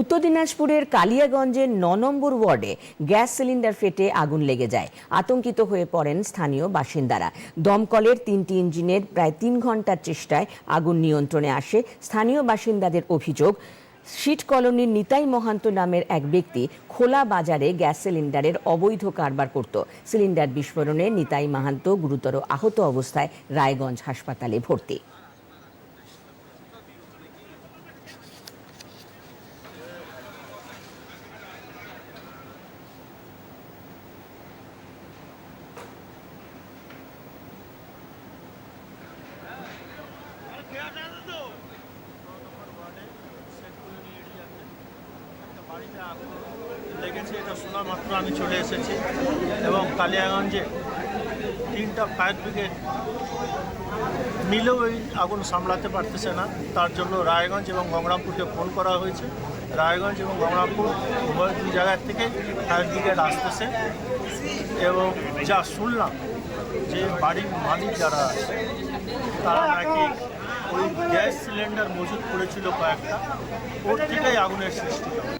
উত্তর দিনাজপুরের কালিয়াগঞ্জের ন নম্বর ওয়ার্ডে গ্যাস সিলিন্ডার ফেটে আগুন লেগে যায়। আতঙ্কিত হয়ে পড়েন স্থানীয় বাসিন্দারা। দমকলের তিনটি ইঞ্জিনের প্রায় তিন ঘণ্টার চেষ্টায় আগুন নিয়ন্ত্রণে আসে। স্থানীয় বাসিন্দাদের অভিযোগ, শীত কলোনির নিতাই মহান্ত নামের এক ব্যক্তি খোলা বাজারে গ্যাস সিলিন্ডারের অবৈধ কারবার করত। সিলিন্ডার বিস্ফোরণে নিতাই মাহান্ত গুরুতর আহত অবস্থায় রায়গঞ্জ হাসপাতালে ভর্তি। লেগেছে, এটা শোনা মাত্র আমি চলে এসেছি। এবং কালিয়াগঞ্জে তিনটা ফায়ার ব্রিগেড মিলেও এই আগুন সামলাতে পারতেছে না। তার জন্য রায়গঞ্জ এবং গঙ্গরামপুরকে ফোন করা হয়েছে। রায়গঞ্জ এবং গঙ্গরামপুর উভয় দুই জায়গার থেকে ফায়ার ব্রিগেড আসতেছে। এবং যা শুনলাম যে বাড়ির মালিক যারা আছে, তারা নাকি ওই গ্যাস সিলিন্ডার মজুত করেছিল কয়েকটা। ওর থেকেই আগুনের সৃষ্টি হয়।